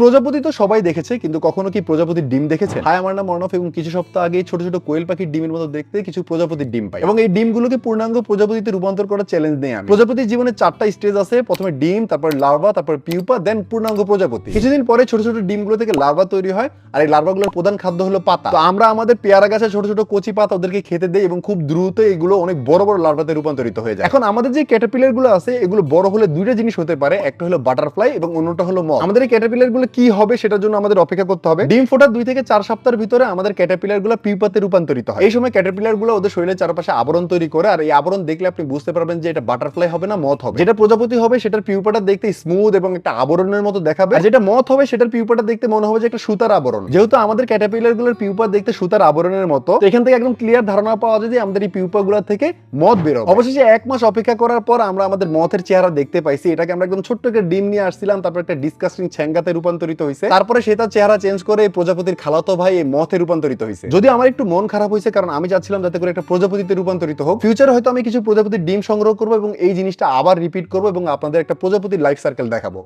প্রজাপতি তো সবাই দেখেছে, কিন্তু কখনো কি প্রজাপতির ডিম দেখেছে? হাই আমার নাম অর্ণব এবং কিছু সপ্তাহ আগে ছোট ছোট কোয়েল পাখির ডিমের মতো দেখতে কিছু প্রজাপতির ডিম পাই। এবং এই ডিমগুলোকে পূর্ণাঙ্গ প্রজাপতিতে রূপান্তর করার চ্যালেঞ্জ নেই আমি। প্রজাপতির জীবনে চারটা স্টেজ আছে, প্রথমে ডিম, তারপর লার্ভা তারপর পিউপা দেন পূর্ণাঙ্গ প্রজাপতি। কিছুদিন পরে ছোট ছোট ডিমগুলো থেকে লার্ভা তৈরি হয়, আর এই লার্ভাগুলোর প্রধান খাদ্য হলো পাতা। তো আমরা আমাদের পেয়ারা গাছে ছোট ছোট কচি পাতা ওদেরকে খেতে দেই এবং খুব দ্রুত এগুলো অনেক বড় বড় লার্ভাতে রূপান্তরিত হয়ে যায়। এখন আমাদের যে ক্যাটারপিলারগুলো আছে, এগুলো বড় হলে দুইটা জিনিস হতে পারে, একটা হলো বাটারফ্লাই এবং অন্যটা হলো মথ আমাদের এই ক্যাটারপিলারগুলো কি হবে সেটার জন্য আমাদের অপেক্ষা করতে হবে। ডিম ফোটার দুই থেকে চার সপ্তাহের ভিতরে আমাদের ক্যাটারপিলারগুলো পিউপাতে রূপান্তরিত হয়। এই সময় ক্যাটাপিলারগুলো ওদের শরীরের চারপাশে আবরণ তৈরি করে, আর এই আবরণ দেখলে আপনি বুঝতে পারবেন যে এটা বাটারফ্লাই হবে না মথ হবে। যেটা প্রজাপতি হবে সেটার পিউপাটা দেখতে স্মুথ এবং একটা আবরণের মতো দেখাবে। আর যেটা মথ হবে সেটার পিউপাটা দেখতে মনে হবে যে একটা সুতার আবরণ। যেহেতু আমাদের ক্যাটাপিলারগুলোর পিউপা দেখতে সুতার আবরণের মতো এখান থেকে একদম ক্লিয়ার ধারণা পাওয়া যায় যে আমাদের এই পিউপা গুলা থেকে মদ বেরো অবশেষে এক মাস অপেক্ষা করার পর আমরা আমাদের মথের চেহারা দেখতে পাইছি। এটাকে আমরা একদম ছোট্ট একটা ডিম নিয়ে আসছিলাম, তারপর একটা ডিসকাস্টিং ছ্যাঙ্গাতে রূপান্তরিত হয়েছে তারপরে সে তার চেহারা চেঞ্জ করে এই প্রজাপতির খালাতো ভাই এই মথে রূপান্তরিত হয়েছে যদি আমার একটু মন খারাপ হয়েছে কারণ আমি চাচ্ছিলাম যাতে করে একটা প্রজাপতিতে রূপান্তরিত হোক। ফিউচারে হয়তো আমি কিছু প্রজাপতির ডিম সংগ্রহ করব এবং এই জিনিসটা আবার রিপিট করব এবং আপনাদের একটা প্রজাপতির লাইফ সার্কেল দেখাবো।